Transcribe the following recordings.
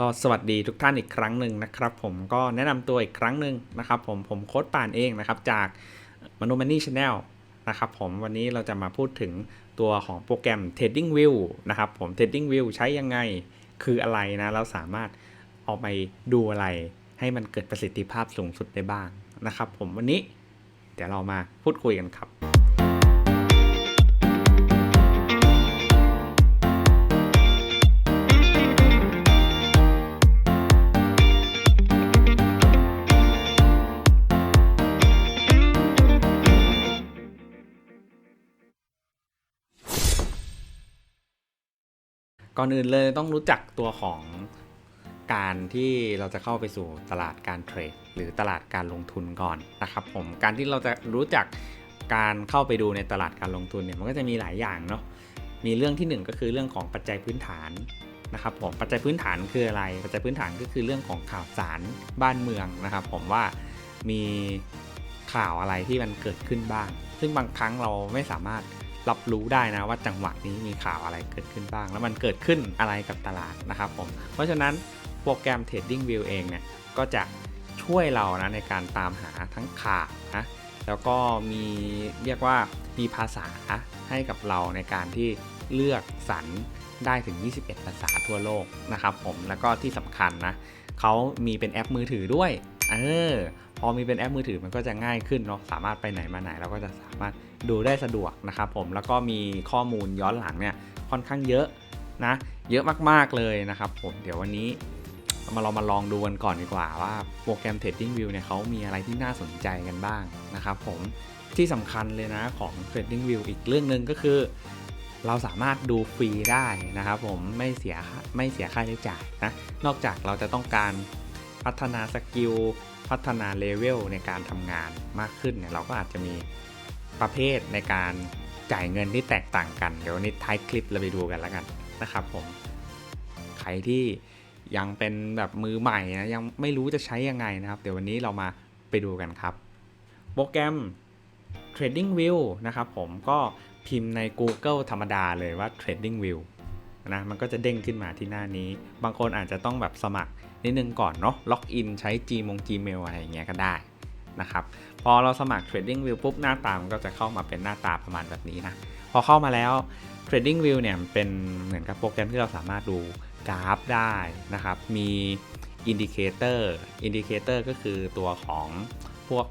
ก็สวัสดีทุกท่านอีกครั้งหนึ่งนะครับ ผมก็แนะนำตัวอีกครั้งหนึ่งนะครับ ผมผมโค้ดป่านเองนะครับ จากม n น Money Channel นะครับผมวันนี้เราจะมาพูดถึงตัวของโปรแกรม Trading View นะครับผม Trading View ใช้ยังไงคืออะไรนะเราสามารถเอาไปดูอะไรให้มันเกิดประสิทธิภาพสูงสุดได้บ้างนะครับ ผมวันนี้เดี๋ยวเรามาพูดคุยกันครับ ก่อนอื่นเลยต้องรู้จักตัวของการที่เราจะเข้าไปสู่ตลาดการเทรดหรือตลาดการลงทุนก่อนนะครับผมการที่เราจะรู้จักการเข้าไปดูในตลาดการลงทุนเนี่ยมันก็จะมีหลายอย่างเนาะมีเรื่องที่หนึ่งก็คือเรื่องของปัจจัยพื้นฐานนะครับผมปัจจัยพื้นฐานคืออะไร ปัจจัยพื้นฐานก็คือเรื่องของข่าวสารบ้านเมืองนะครับ ผมว่ามีข่าวอะไรที่มันเกิดขึ้นบ้าง ซึ่งบางครั้งเราไม่สามารถ รับรู้ได้นะว่าจังหวะนี้มีข่าวอะไรเกิดขึ้นบ้าง แล้วมันเกิดขึ้นอะไรกับตลาดนะครับผม เพราะฉะนั้นโปรแกรม Trading View เองเนี่ยก็จะช่วยเรานะในการตามหาทั้งข่าวนะแล้วก็มีเรียกว่ามีภาษาให้กับเราในการที่เลือกสรรได้ถึง 21 ภาษาทั่วโลกนะครับผมแล้วก็ที่สำคัญนะเขามีเป็นแอปมือถือด้วย เออพอมีเป็นแอปมือถือมันก็จะง่ายขึ้นเนาะสามารถไปไหนมาไหนเราก็จะสามารถดูได้สะดวกนะครับผมแล้วก็มีข้อมูลย้อนหลังเนี่ยค่อนข้างเยอะนะ เยอะมากๆเลยนะครับผมเดี๋ยววันนี้มาเรามาลองดูกันก่อนดีกว่าว่าโปรแกรม Trading View เนี่ยเขามีอะไรที่น่าสนใจกันบ้างนะครับผมที่สำคัญเลยนะของ Trading View อีกเรื่องหนึ่งก็คือ เราสามารถดูฟรีได้นะครับผมไม่เสียไม่เสียค่าใช้จ่ายนะนอกจากเราจะต้องการ พัฒนาสกิลพัฒนาเลเวลในการทำงานมากขึ้นเนี่ยเราก็อาจจะมีประเภทในการจ่ายเงินที่แตกต่างกัน เดี๋ยวนนี้ท้ายคลิปเราไปดูกันแล้วกันนะครับผมใครที่ยังเป็นแบบมือใหม่นะยังไม่รู้จะใช้ยังไงนะครับ เดี๋ยววันนี้เรามาไปดูกันครับ โปรแกรม Trading View นะครับผมก็พิมพ์ใน Google ธรรมดาเลยว่า Trading View นะมันก็จะเด้งขึ้นมาที่หน้านี้ บางคนอาจจะต้องแบบสมัคร นิดนึงก่อนเนาะล็อกอินใช้ Gmong Gmail อะไรอย่างเงี้ยก็ได้นะครับพอเราสมัคร Trading View ปุ๊บหน้าตามันก็จะเข้ามาเป็นหน้าตาประมาณแบบนี้นะพอเข้ามาแล้ว Trading View เนี่ยเป็นเหมือนกับโปรแกรมที่เราสามารถดูกราฟได้นะครับมี Indicator Indicator ก็คือตัวของพวก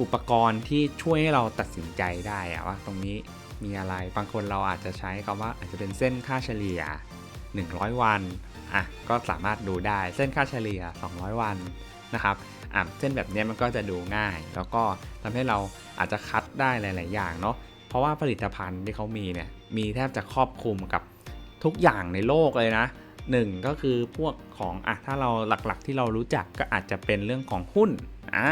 อุปกรณ์ที่ช่วยให้เราตัดสินใจได้อะว่าตรงนี้มีอะไรบางคนเราอาจจะใช้คำว่าอาจจะเป็นเส้นค่าเฉลี่ย 100 วัน อะก็สามารถดูได้เส้นค่าเฉลี่ย 200 วันนะครับอะเส้นแบบนี้มันก็จะดูง่าย แล้วก็ทำให้เราอาจจะคัดได้หลาย ๆ อย่างเนาะเพราะว่าผลิตภัณฑ์ที่เขามีเนี่ยมีแทบจะครอบคลุมกับทุกอย่างในโลกเลยนะหนึ่งก็คือพวกของอะถ้าเราหลักๆ ที่เรารู้จักก็อาจจะเป็นเรื่องของหุ้นอ่า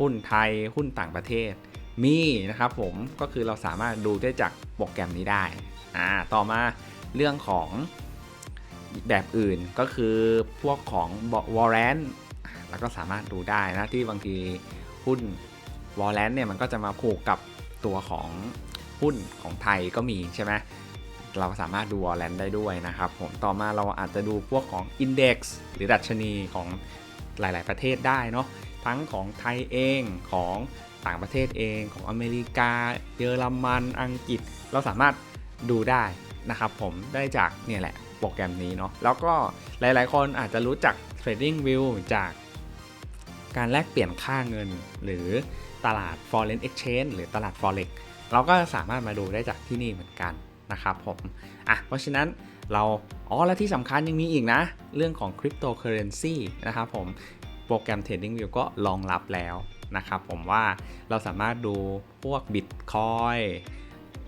หุ้นไทยหุ้นต่างประเทศ มีนะครับผมก็คือเราสามารถดูได้จากโปรแกรมนี้ได้อ่าต่อมาเรื่องของ แบบอื่นก็คือพวกของวอลเลนแล้วก็สามารถดูได้นะที่บางทีหุ้นวอลเลนเนี่ยมันก็จะมาผูกกับตัวของหุ้นของไทยก็มีใช่ไหมเราสามารถดูวอลเลนได้ด้วยนะครับผมต่อมาเราอาจจะดูพวกของ Index หรือดัชนีของหลาย ๆ ประเทศได้เนาะทั้งของไทยเองของต่างประเทศเองของอเมริกา เยอรมันอังกฤษ เราสามารถดูได้นะครับผมได้จากเนี่ยแหละ ปรแกรมนี้เนาะแล้วก็หลาย ๆ คนอาจจะรู้จัก Trading View จากการแลกเปลี่ยนค่าเงิน หรือตลาด Foreign Exchange หรือตลาด Forex เราก็สามารถมาดูได้จากที่นี่เหมือนกันนะครับผมอะเพราะฉะนั้นเราอ๋อและที่สำคัญยังมีอีกนะ เรื่องของ Cryptocurrency นะครับผมโปรแกรม Trading View ก็รองรับแล้วนะครับผมว่าเราสามารถดูพวก Bitcoin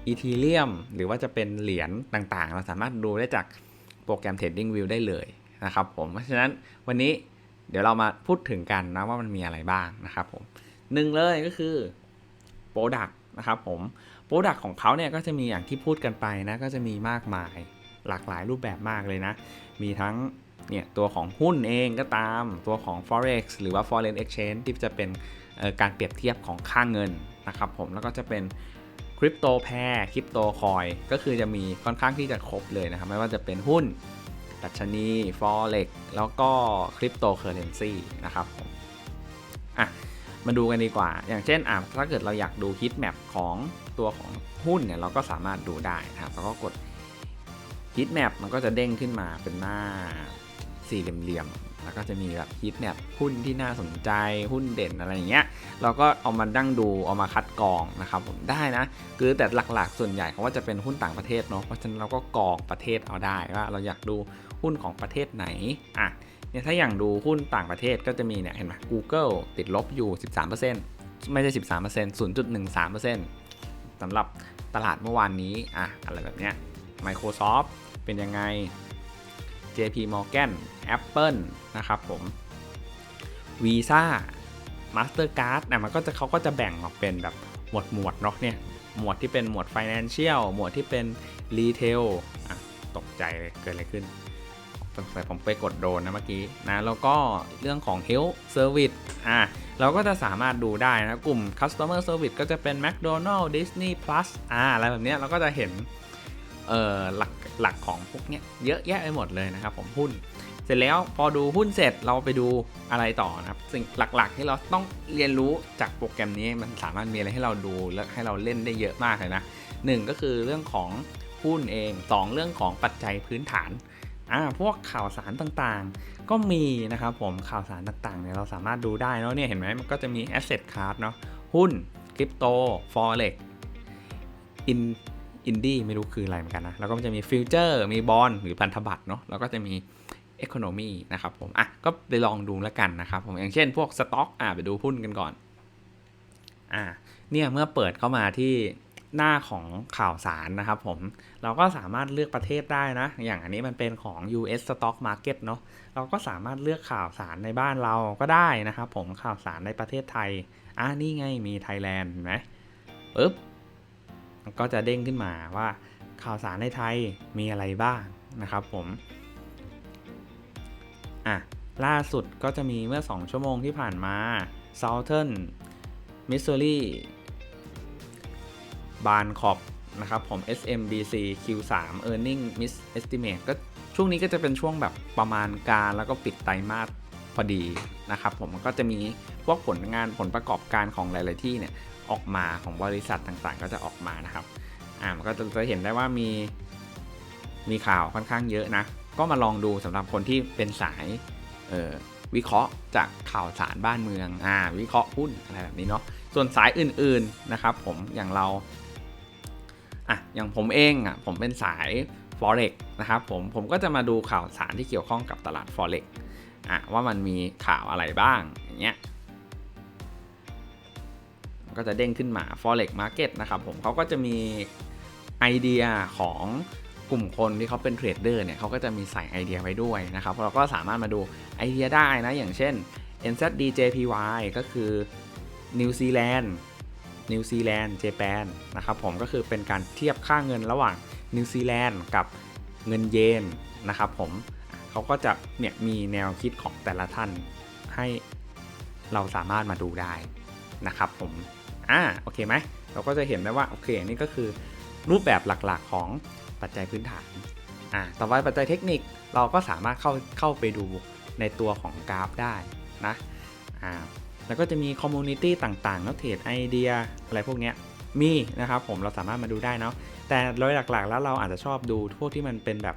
อีทีเรียมหรือว่าจะเป็นเหรียญต่างๆ เราสามารถดูได้จาก โปรแกรม Trading View ได้เลยนะครับผม เพราะฉะนั้นวันนี้เดี๋ยวเรามาพูดถึงกันนะว่ามันมีอะไรบ้างนะครับผมหนึ่งเลยก็คือ Product นะครับผม Product ของเขาเนี่ยก็จะมีอย่างที่พูดกันไปนะก็จะมีมากมายหลากหลายรูปแบบมากเลยนะ มีทั้งเนี่ยตัวของหุ้นเองก็ตามตัวของ forex หรือว่า foreign exchange ที่จะเป็นการเปรียบเทียบของค่าเงินนะครับผมแล้วก็จะเป็น คริปโตแพร์คริปโตคอยก็คือจะมีค่อนข้างที่จะครบเลยนะครับ ไม่ว่าจะเป็นหุ้น ดัชนี forex แล้วก็คริปโตเคอเรนซีนะครับมอะมาดูกันดีกว่า อย่างเช่นอะถ้าเกิดเราอยากดูฮิตแมปของตัวของหุ้นเนี่ยเราก็สามารถดูได้นะครับแล้วก็กดฮิตแมปมันก็จะเด้งขึ้นมาเป็นหน้าสี่เหลี่ยมๆแล้วก็จะมีแบบฮิตแมปหุ้นที่น่าสนใจหุ้นเด่นอะไรอย่างเงี้ย เราก็เอามาดั้งดูเอามาคัดกรองนะครับผมได้นะ คือแต่หลักๆ ส่วนใหญ่เขาว่าจะเป็นหุ้นต่างประเทศเนาะเพราะฉะนั้นเราก็กรองประเทศเอาได้ว่าเราอยากดูหุ้นของประเทศไหนอะเนี่ยถ้าอย่างดูหุ้นต่างประเทศก็จะมีเนี่ยเห็นไหม Google ติดลบอยู่ 13%ไม่ใช่ 13% 0.13%สำหรับตลาดเมื่อวานนี้อะอะไรแบบเนี้ย Microsoft เป็นยังไง JP Morgan Apple นะครับผม Visa Mastercard นะมันก็จะเขาก็จะแบ่งออกเป็นแบบหมวดหมวดเนาะเนี่ยหมวดที่เป็นหมวด Financial หมวดที่เป็น Retail อะตกใจเลยเกิดอะไรขึ้นสงสัยผมไปกดโดนนะเมื่อกี้นะแล้วก็เรื่องของ Health Service อะเราก็จะสามารถดูได้นะกลุ่ม Customer Service ก็จะเป็น McDonald Disney Plus อ่าอะไรแบบเนี้ยเราก็จะเห็นเอ่อหลักหลักของพวกเนี้ยเยอะแยะไปหมดเลยนะครับผมหุ้น เสร็จแล้วพอดูหุ้นเสร็จเราไปดูอะไรต่อนะครับ สิ่งหลักๆ ที่เราต้องเรียนรู้จากโปรแกรมนี้มันสามารถมีอะไรให้เราดูและให้เราเล่นได้เยอะมากเลยนะหนึ่งก็คือเรื่องของหุ้นเองสองเรื่องของปัจจัยพื้นฐานอ่าพวกข่าวสารต่างๆ ก็มีนะครับผมข่าวสารต่างๆเนี่ยเราสามารถดูได้เนาะเนี่ยเห็นไหมมันก็จะมี asset class เนาะหุ้นคริปโต forex อินอินดี้ไม่รู้คืออะไรเหมือนกันนะ แล้วก็จะมีฟิวเจอร์ มีบอลหรือพันธบัตรเนาะ แล้วก็จะมี Economy นะครับผมอะก็ไปลองดูแล้วกันนะครับผมอย่างเช่นพวกสต็อกอะไปดูหุ้นกันก่อนอ่าเนี่ยเมื่อเปิดเข้ามาที่หน้าของข่าวสารนะครับผมเราก็สามารถเลือกประเทศได้นะ อย่างอันนี้มันเป็นของ US Stock Market เนาะเราก็สามารถเลือกข่าวสารในบ้านเราก็ได้นะครับผมข่าวสารในประเทศไทยอ่านี่ไงมีไทยแลนด์เห็นไหมปึ๊บก็จะเด้งขึ้นมาว่าข่าวสารในไทยมีอะไรบ้างนะครับผม อะล่าสุดก็จะมีเมื่อ 2 ชั่วโมงที่ผ่านมา Southern Missouri b a n c o p นะครับผม SMBC Q3 Earning Miss Estimate ก็ช่วงนี้ก็จะเป็นช่วงแบบประมาณการแล้วก็ปิดไตรมาสพอดีนะครับผมมันก็จะมีพวกผลงานผลประกอบการของหลาย ๆ ที่เนี่ยออกมาของบริษัทต่างๆ ก็จะออกมานะครับอ่ามันก็จะเห็นได้ว่ามีมีข่าวค่อนข้างเยอะนะ ก็มาลองดูสำหรับคนที่เป็นสายวิเคราะห์จากข่าวสารบ้านเมืองอ่าวิเคราะห์หุ้นอะไรแบบนี้เนาะส่วนสายอื่นๆนะครับ ผมอย่างเราอะอย่างผมเองอะผมเป็นสาย forex นะครับผมผมก็จะมาดูข่าวสารที่เกี่ยวข้องกับตลาด forex อะว่ามันมีข่าวอะไรบ้างอย่างเงี้ยก็จะเด้งขึ้นมา forex market นะครับผมเขาก็จะมีไอเดียของ กลุ่มคนที่เขาเป็นเทรดเดอร์เนี่ยเขาก็จะมีใส่ไอเดียไว้ด้วยนะครับเราก็สามารถมาดูไอเดียได้นะ อย่างเช่น NZDJPY ก็คือนิวซีแลนด์นิวซีแลนด์เจแปนนะครับผมก็คือเป็นการเทียบค่าเงินระหว่างนิวซีแลนด์กับเงินเยนนะครับผมเขาก็จะเนี่ยมีแนวคิดของแต่ละท่านให้เราสามารถมาดูได้นะครับผมอ่าโอเคไหมเราก็จะเห็นได้ว่าโอเคนี่ก็คือรูปแบบหลักๆของ ปัจจัยพื้นฐานอ่าต่อไปปัจจัยเทคนิคเราก็สามารถเข้าเข้าไปดูในตัวของกราฟได้นะอ่าแล้วก็จะมีคอมมูนิตี้ต่างๆนอเทรดไอเดียอะไรพวกเนี้ยมีนะครับผมเราสามารถมาดูได้เนาะแต่โดยหลักๆแล้วเราอาจจะชอบดูพวกที่มันเป็นแบบ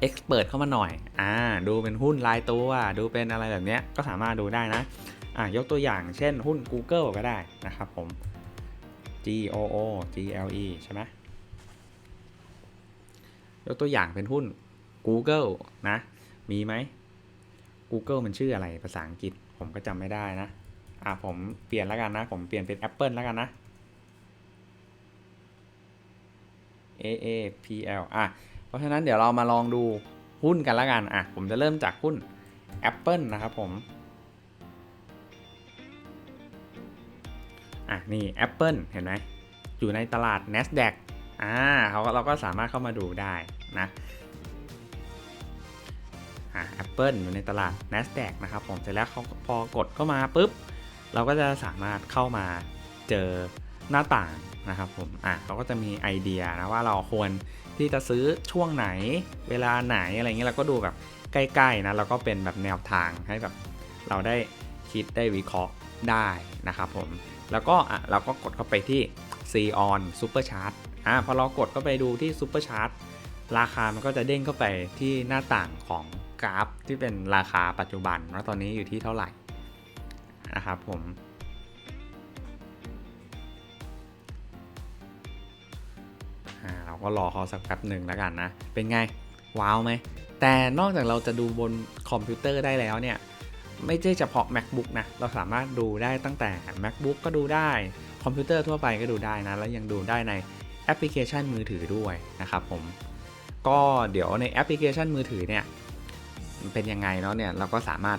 เอ็กซ์เพรสเข้ามาหน่อยอ่าดูเป็นหุ้นรายตัวดูเป็นอะไรแบบเนี้ยก็สามารถดูได้นะอ่ายกตัวอย่างเช่นหุ้น Google ก็ได้นะครับผม G O O G L E ใช่ไหม ยกตัวอย่างเป็นหุ้น Google นะ มีไหม Google มันชื่ออะไรภาษาอังกฤษ ผมก็จำไม่ได้นะ อ่าผมเปลี่ยนแล้วกันนะ ผมเปลี่ยนเป็น Apple แล้วกันนะ A A P L อะ เพราะฉะนั้นเดี๋ยวเรามาลองดูหุ้นกันแล้วกัน อะ ผมจะเริ่มจากหุ้น Apple นะครับผม อะ นี่ Apple เห็นไหม อยู่ในตลาด NASDAQ อ่าเขาเราก็สามารถเข้ามาดูได้ นะแอ่า Apple อยู่ในตลาด NASDAQ นะครับผมเสร็จแล้วเขาพอกดเข้ามาปุ๊บ เราก็จะสามารถเข้ามาเจอหน้าต่างนะครับผมอ่าเขาก็จะมีไอเดียนะว่าเราควรที่จะซื้อช่วงไหนเวลาไหนอะไรเงี้ยเราก็ดูแบบใกล้ๆนะแล้วก็เป็นแบบแนวทางให้แบบเราได้คิดได้วิเคราะห์ได้นะครับผมแล้วก็อะเราก็กดเข้าไปที่ C on Super Chart อะพอเรากดเข้าไปดูที่ Super Chart ราคามันก็จะเด้งเข้าไปที่หน้าต่างของกราฟที่เป็นราคาปัจจุบันว่าตอนนี้อยู่ที่เท่าไหร่นะครับผม เราก็รอเขาสักแป๊บหนึ่งแล้วกันนะ เป็นไง ว้าวไหม แต่นอกจากเราจะดูบนคอมพิวเตอร์ได้แล้วเนี่ย ไม่ใช่เฉพาะ macbook นะ เราสามารถดูได้ตั้งแต่ macbook ก็ดูได้ คอมพิวเตอร์ทั่วไปก็ดูได้นะ แล้วยังดูได้ในแอปพลิเคชันมือถือด้วยนะครับผม ก็เดี๋ยวในแอปพลิเคชันมือถือเนี่ยมันเป็นยังไงเนาะเนี่ยเราก็สามารถ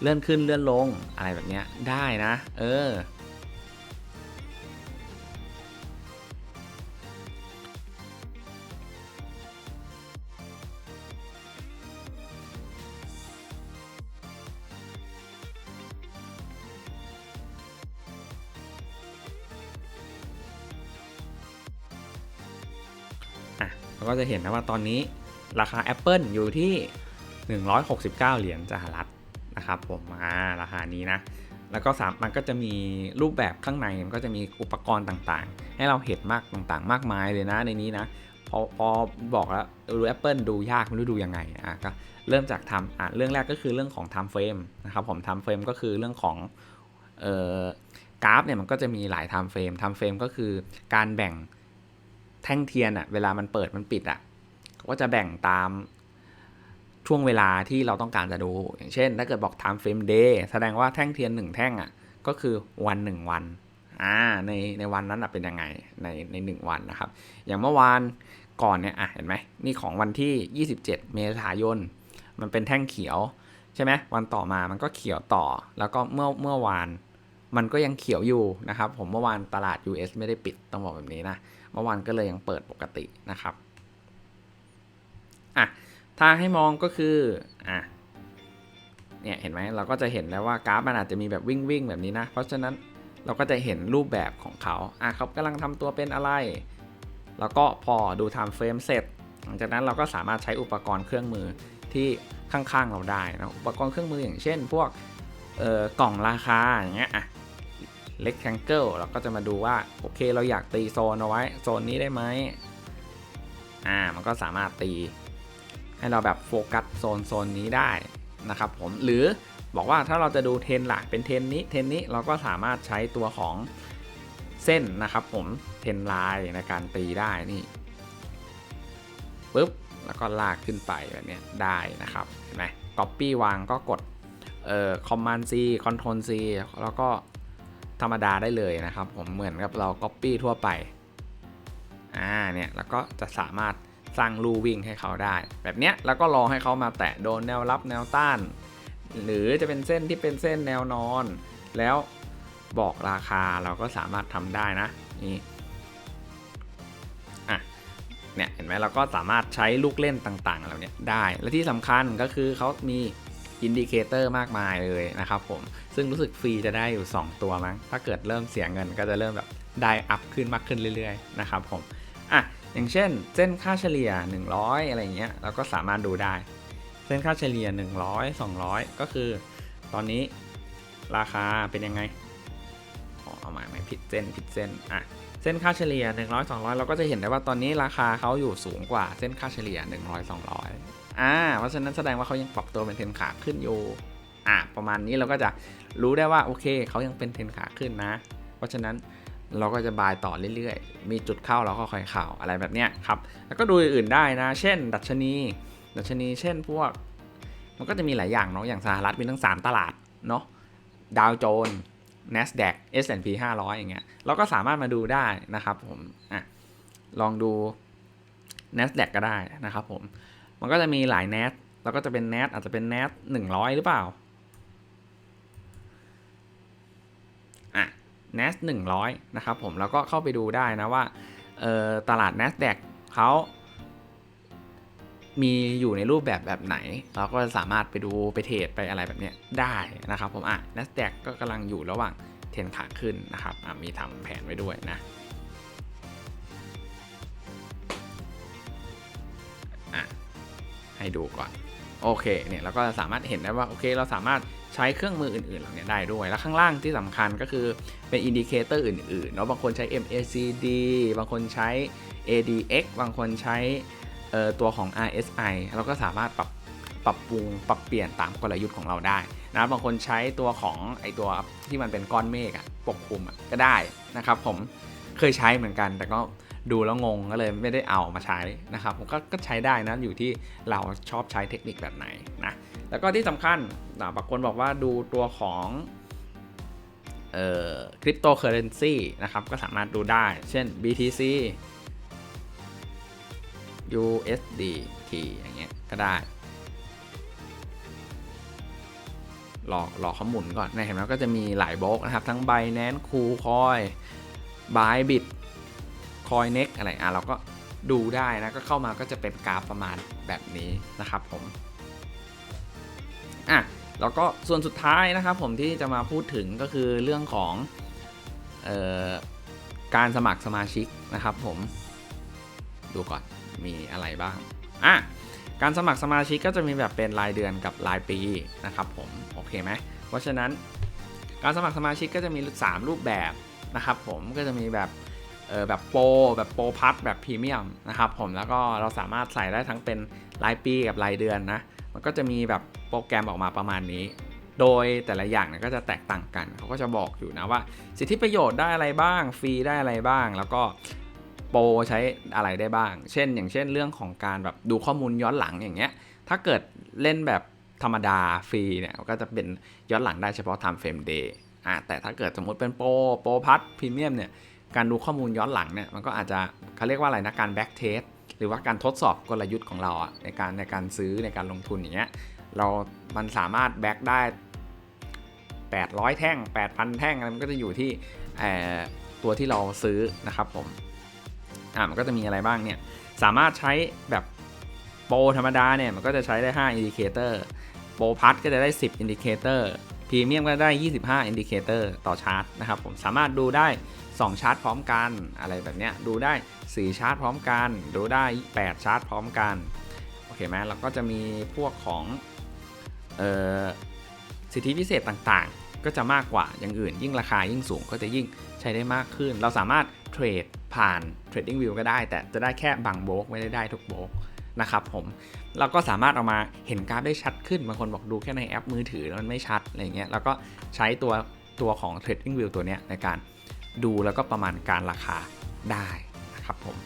เลื่อนขึ้นเลื่อนลงอะไรแบบเนี้ยได้นะ เออ ก็จะเห็นนะว่าตอนนี้ราคา Apple อยู่ที่ 169 เหรียญสหรัฐนะครับผมอ่าราคานี้นะ แล้วก็สามมันก็จะมีรูปแบบข้างในมันก็จะมีอุปกรณ์ต่างๆ ให้เราเห็นมากต่างๆ มากมายเลยนะในนี้นะพอพอบอกแล้วดู Apple ดูยากไม่รู้ดูยังไงอะก็เริ่มจากทำอะเรื่องแรกก็คือเรื่องของ time frame นะครับผม time frame ก็คือเรื่องของเอ่อกราฟเนี่ยมันก็จะมีหลาย time frame time frame ก็คือการแบ่ง แท่งเทียนอะเวลามันเปิดมันปิดอะก็จะแบ่งตามช่วงเวลาที่เราต้องการจะดู อย่างเช่น ถ้าเกิดบอก time frame day แสดงว่าแท่งเทียนหนึ่งแท่งอะก็คือวันหนึ่งวันอ่าในในวันนั้นอะเป็นยังไงในในหนึ่งวันนะครับ อย่างเมื่อวานก่อนเนี่ยอะเห็นไหมนี่ของวันที่ 27 เมษายน มันเป็นแท่งเขียวใช่ไหมวันต่อมามันก็เขียวต่อ แล้วก็เมื่อเมื่อวาน มันก็ยังเขียวอยู่นะครับ ผมเมื่อวานตลาด US ไม่ได้ปิดต้องบอกแบบนี้นะ เมื่อวานก็เลยยังเปิดปกตินะครับอะถ้าให้มองก็คืออะเนี่ยเห็นไหมเราก็จะเห็นแล้วว่ากราฟมันอาจจะมีแบบวิ่งวิ่งแบบนี้นะ เพราะฉะนั้นเราก็จะเห็นรูปแบบของเขาอะเขากำลังทำตัวเป็นอะไร แล้วก็พอดู time frame เสร็จ หลังจากนั้นเราก็สามารถใช้อุปกรณ์เครื่องมือที่ข้างๆเราได้นะอุปกรณ์เครื่องมืออย่างเช่น พวกเอ่อกล่องราคาอย่างเงี้ยอะ rectangle เราก็จะมาดูว่า โอเคเราอยากตีโซนเอาไว้ โซนนี้ได้ไหมอ่ามันก็สามารถตี ให้เราแบบโฟกัสโซนโซนนี้ได้นะครับผมหรือบอกว่าถ้าเราจะดูเทนหลักเป็นเทนนี้เทนนี้เราก็สามารถใช้ตัวของเส้นนะครับผมเทนไลน์ในการตีได้นี่ปุ๊บแล้วก็ลากขึ้นไปแบบนี้ได้นะครับเห็นไหม copy วางก็กดเอ่อ command C control C แล้วก็ ธรรมดาได้เลยนะครับ ผมเหมือนกับเรา Copy ทั่วไปอ่าเนี่ยแล้วก็จะสามารถสร้างรูวิ่งให้เขาได้ แบบเนี้ยแล้วก็รอให้เขามาแตะโดนแนวรับแนวต้าน หรือจะเป็นเส้นที่เป็นเส้นแนวนอน แล้วบอกราคาเราก็สามารถทำได้นะนี่อะเนี่ยเห็นไหมเราก็สามารถใช้ลูกเล่นต่างๆเหล่านี้ได้ และที่สำคัญก็คือเขามี อินดิเคเตอร์มากมายเลยนะครับผม ซึ่งรู้สึกฟรีจะได้อยู่ 2 ตัวมั้ง ถ้าเกิดเริ่มเสียเงินก็จะเริ่มแบบได้อัพขึ้นมากขึ้นเรื่อยๆนะครับผม อะ อย่างเช่น เส้นค่าเฉลี่ย 100 อะไรเงี้ยเราก็สามารถดูได้ เส้นค่าเฉลี่ย 100 200 ก็คือ ตอนนี้ราคาเป็นยังไงอ๋อเอาหม่ไม่ผิดเส้นผิดเส้น อะ เส้นค่าเฉลี่ย 100 200 เราก็จะเห็นได้ว่าตอนนี้ราคาเขาอยู่สูงกว่าเส้นค่าเฉลี่ย 100 200 อ่า เพราะฉะนั้นแสดงว่าเขายังปรับตัวเป็นเทรนขาขึ้นอยู่ อะประมาณนี้เราก็จะรู้ได้ว่าโอเคเขายังเป็นเทรนขาขึ้นนะ เพราะฉะนั้นเราก็จะบายต่อเรื่อยๆ มีจุดเข้าเราก็ค่อยเข้าอะไรแบบเนี้ยครับ แล้วก็ดูอื่นได้นะ เช่น ดัชนี ดัชนี เช่นพวก มันก็จะมีหลายอย่างเนาะ อย่างสหรัฐมีทั้ง 3 ตลาดเนาะ ดาวโจนส์ NASDAQ S&P 500 อย่างเงี้ย เราก็สามารถมาดูได้นะครับผม อะ ลองดู NASDAQ ก็ได้นะครับผม มันก็จะมีหลาย NAS แล้วก็จะเป็น NAS อาจจะเป็น NAS 100 หรือเปล่าอะ NAS 100 นะครับผมแล้วก็เข้าไปดูได้นะว่าตลาด NASDAQ เขามีอยู่ในรูปแบบแบบไหน เราก็สามารถไปดูไปเทรดไปอะไรแบบนี้ได้นะครับผมอะ NASDAQ ก็กำลังอยู่ระหว่างเทรนขาขึ้นนะครับอะมีทำแผนไว้ด้วยนะ ให้ดูก่อนโอเคเนี่ยเราก็สามารถเห็นได้ว่าโอเคเราสามารถใช้เครื่องมืออื่นๆเหล่านี้ได้ด้วย แล้วข้างล่างที่สำคัญก็คือเป็นอินดิเคเตอร์อื่นๆเนาะบางคนใช้ MACD บางคนใช้ ADX บางคนใช้ตัวของ RSI เราก็สามารถปรับปรับปรุงปรับเปลี่ยนตามกลยุทธ์ของเราได้นะบางคนใช้ตัวของไอตัวที่มันเป็นก้อนเมฆอะปกคลุมอะก็ได้นะครับผมเคยใช้เหมือนกันแต่ก็ ดูแล้วงงก็เลยไม่ได้เอามาใช้นะครับผมก็ก็ใช้ได้นะอยู่ที่เราชอบใช้เทคนิคแบบไหนนะแล้วก็ที่สำคัญอ่าบางคนบอกว่าดูตัวของคริปโตเคอเรนซีนะครับก็สามารถดูได้ เช่น BTC USDT อย่างเงี้ยก็ได้รอรอเขาหมุนก่อนนะเห็นไหมก็จะมีหลายบล็อกนะครับ ทั้ง Binance KuCoin Bybit CoinNext อะไรอะเราก็ดูได้นะก็เข้ามาก็จะเป็นกราฟประมาณแบบนี้นะครับผมอะแล้วก็ส่วนสุดท้ายนะครับผมที่จะมาพูดถึงก็คือเรื่องของออการสมัครสมาชิกนะครับผมดูก่อนมีอะไรบ้างอะการสมัครสมาชิกก็จะมีแบบเป็นรายเดือนกับรายปีนะครับผมโอเคไหมเพราะฉะนั้นการสมัครสมาชิกก็จะมี3รูปแบบนะครับผมก็จะมีแบบ เออแบบโปรแบบโปรพัทแบบพรีเมียมนะครับผมแล้วก็เราสามารถใส่ได้ทั้งเป็นรายปีกับรายเดือนนะ มันก็จะมีแบบโปรแกรมออกมาประมาณนี้ โดยแต่ละอย่างเนี่ยก็จะแตกต่างกัน เขาก็จะบอกอยู่นะว่า สิทธิประโยชน์ได้อะไรบ้าง ฟรีได้อะไรบ้าง แล้วก็โปรใช้อะไรได้บ้าง เช่น อย่างเช่นเรื่องของการแบบดูข้อมูลย้อนหลังอย่างเงี้ย ถ้าเกิดเล่นแบบธรรมดาฟรีเนี่ยก็จะเป็นย้อนหลังได้เฉพาะ time frame day อะแต่ถ้าเกิดสมมติเป็นโปรโปรพัทพรีเมียมเนี่ย การดูข้อมูลย้อนหลังเนี่ยมันก็อาจจะเขาเรียกว่าอะไรนะการแบ็กเทสหรือว่าการทดสอบกลยุทธ์ของเราอะในการในการซื้อในการลงทุนอย่างเงี้ยเรา มันสามารถแบ็กได้ 800 แท่ง 8,000 แท่งอะไรมันก็จะอยู่ที่เอ่อตัวที่เราซื้อนะครับผมอ่ามันก็จะมีอะไรบ้างเนี่ยสามารถใช้แบบโปรธรรมดาเนี่ยมันก็จะใช้ได้5อินดิเคเตอร์โปรพัทก็จะได้ 10อินดิเคเตอร์ พรีเมียมก็ได้ 25อินดิเคเตอร์ต่อชาร์ตนะครับผมสามารถดูได้ 2 ชาร์ตพร้อมกันอะไรแบบเนี้ยดูได้ 4 ชาร์ตพร้อมกัน ดูได้ 8 ชาร์ตพร้อมกัน โอเคไหมแล้วก็จะมีพวกของเอ่อสิทธิพิเศษต่างๆ ก็จะมากกว่าอย่างอื่น ยิ่งราคายิ่งสูงก็จะยิ่งใช้ได้มากขึ้น เราสามารถเทรดผ่าน Trading View ก็ได้ แต่จะได้แค่บางโบรกไม่ได้ได้ทุกโบรก นะครับผมเราก็สามารถเอามาเห็นกราฟได้ชัดขึ้นบางคนบอกดูแค่ในแอปมือถือแล้วมันไม่ชัดอะไรเงี้ยแล้วก็ใช้ตัวตัวของ Trading View ตัวเนี้ยในการดูแล้วก็ประมาณการราคาได้นะครับผม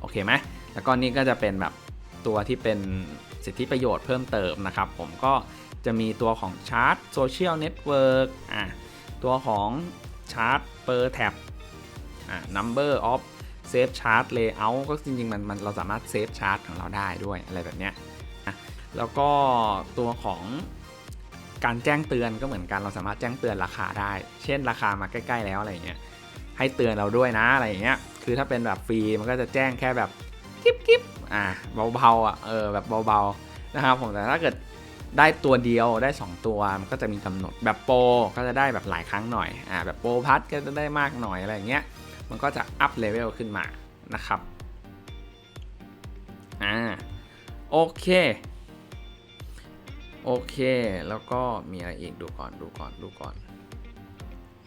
โอเคไหมแล้วก็นี่ก็จะเป็นแบบตัวที่เป็นสิทธิประโยชน์เพิ่มเติมนะครับ ผมก็จะมีตัวของชาร์ตโซเชียลเน็ตเวิร์กอะตัวของชาร์ตเปอร์แท็บอะ number of save chart layout ก็จริงๆมันมันเราสามารถเซฟชาร์ตของเราได้ด้วยอะไรแบบเนี้ยอะแล้วก็ตัวของการแจ้งเตือนก็เหมือนกันเราสามารถแจ้งเตือนราคาได้ เช่นราคามาใกล้ ๆ แล้วอะไรเงี้ยให้เตือนเราด้วยนะอะไรอย่างเงี้ยคือถ้าเป็นแบบฟรีมันก็จะแจ้งแค่แบบกิ๊บกิ๊บอ่าเบาๆอะเออแบบเบาๆนะครับผมแต่ถ้าเกิดได้ตัวเดียวได้ 2 ตัวมันก็จะมีกำหนดแบบโปรก็จะได้แบบหลายครั้งหน่อยอ่าแบบโปรพัทก็จะได้มากหน่อยอะไรอย่างเงี้ย มันก็จะอัพเลเวลขึ้นมานะครับอ่าโอเคโอเค แล้วก็มีอะไรอีกดูก่อนดูก่อนดูก่อน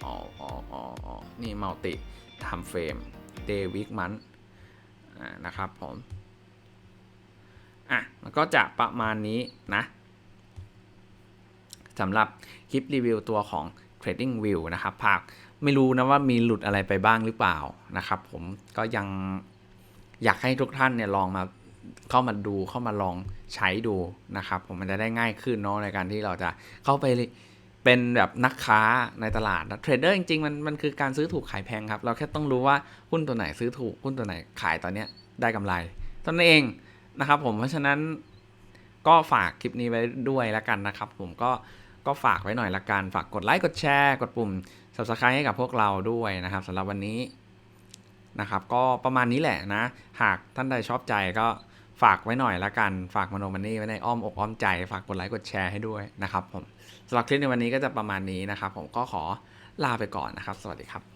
อ๋ออ๋ออ๋อนี่มัลติทำเฟรมเดวิกมันนะครับผมอะมันก็จะประมาณนี้นะสำหรับคลิปรีวิวตัวของ Trading View นะครับภาคไม่รู้นะว่ามีหลุดอะไรไปบ้างหรือเปล่านะครับ ผมก็ยังอยากให้ทุกท่านเนี่ยลองมาเข้ามาดูเข้ามาลองใช้ดูนะครับ ผมมันจะได้ง่ายขึ้นเนาะในการที่เราจะเข้าไปเป็นแบบนักค้าในตลาดนะเทรดเดอร์จริงๆมันมันคือการซื้อถูกขายแพงครับ เราแค่ต้องรู้ว่าหุ้นตัวไหนซื้อถูกหุ้นตัวไหนขายตอนนี้ได้กำไรตอนนั้นเองนะครับ ผมเพราะฉะนั้นก็ฝากคลิปนี้ไว้ด้วยแล้วกันนะครับ ผมก็ ก็ฝากไว้หน่อยละกัน ฝากกดไลค์ กดแชร์ กดปุ่ม subscribe ให้กับพวกเราด้วยนะครับสำหรับวันนี้นะครับ ก็ประมาณนี้แหละนะ หากท่านใดชอบใจก็ฝากไว้หน่อยละกัน ฝากมโนมันนี่ไว้ในอ้อมอกอ้อมใจ ฝากกดไลค์ กดแชร์ให้ด้วยนะครับผมสำหรับคลิปในวันนี้ก็จะประมาณนี้นะครับ ผมก็ขอลาไปก่อนนะครับ สวัสดีครับ